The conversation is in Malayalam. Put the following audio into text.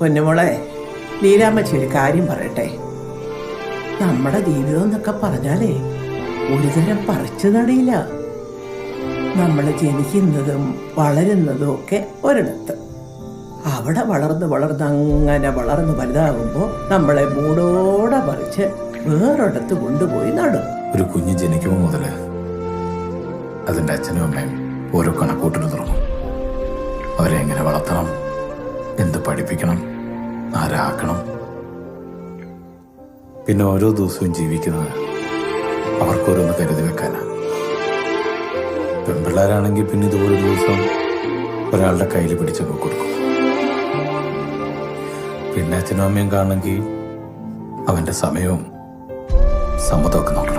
പൊന്നുമോളെ ലീലാമ്മച്ചി ഒരു കാര്യം പറയട്ടെ. നമ്മുടെ ജീവിതം എന്നൊക്കെ പറഞ്ഞാലേ ഒരുതരം പറിച്ചു നടിയില്ല. നമ്മൾ ജനിക്കുന്നതും വളരുന്നതും ഒക്കെ ഒരിടത്ത്. അവിടെ വളർന്ന് വളർന്ന് അങ്ങനെ വളർന്ന് വലുതാകുമ്പോൾ നമ്മളെ മൂടോടെ പറിച്ച് വേറൊരിടത്ത് കൊണ്ടുപോയി നടും. ഒരു കുഞ്ഞ് ജനിക്കുമ്പോൾ മുതൽ അതിന്റെ അച്ഛനും അമ്മയും ഓരോ കണക്കൂട്ടിന് തുടങ്ങും അവരെ എങ്ങനെ വളർത്തണം? എന്ത് പഠിപ്പിക്കണം? ആരാക്കണം? പിന്നെ ഓരോ ദിവസവും ജീവിക്കുന്നത് അവർക്കോരോന്ന് കരുതി വെക്കാനാ. പെൺപിള്ളേരാണെങ്കിൽ പിന്നെ ഇതുപോലെ ദിവസം ഒരാളുടെ കയ്യിൽ പിടിച്ചൊക്കെ കൊടുക്കും. പിന്നെ അച്ഛനും അമ്മയും കാണണമെങ്കിൽ അവന്റെ സമയവും സമ്മതമൊക്കെ നോക്കണം.